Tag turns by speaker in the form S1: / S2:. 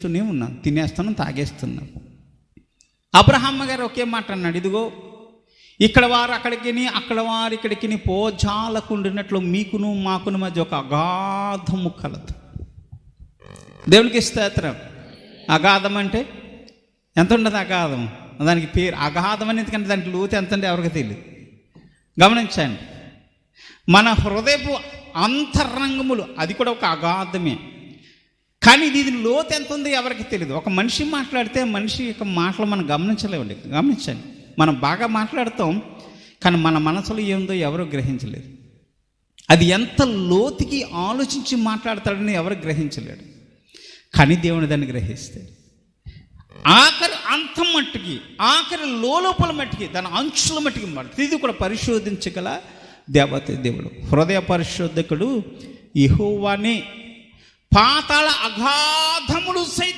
S1: తినేస్తూనే ఉన్నాను. తినేస్తున్నాను తాగేస్తున్నాను అబ్రహమ్మ గారు ఒకే మాట అన్నాడు ఇదిగో ఇక్కడ వారు అక్కడికి అక్కడ వారు ఇక్కడికి పోజాలకుండినట్లు మీకును మాకును మధ్య ఒక అగాధము కలదు. దేవునికి స్తోత్రం. అగాధం అంటే ఎంత ఉండదు అగాధం? దానికి పేరు అగాధం అని ఎందుకంటే దానికి లోతు ఎంత అంటే ఎవరికి తెలియదు గమనించండి. మన హృదయపు అంతరంగములు అది కూడా ఒక అగాధమే. కానీ ఇది లోతు ఎంత ఉంది ఎవరికి తెలియదు ఒక మనిషి మాట్లాడితే మనిషి యొక్క మాటలు మనం గమనించలేమండి. గమనించండి. మనం బాగా మాట్లాడతాం కానీ మన మనసులో ఏముందో ఎవరు గ్రహించలేదు. అది ఎంత లోతుకి ఆలోచించి మాట్లాడతాడని ఎవరు గ్రహించలేడు. కానీ దేవుని దాన్ని గ్రహిస్తాడు ఆఖరి అంతం మట్టుకి ఆఖరి లోపల మట్టుకి దాని అంచుల మట్టుకి మరి. ఇది కూడా పరిశోధించగల దేవత దేవుడు. హృదయ పరిశోధకుడు ఇహోవాని పాతాళ అగాధములు సైతం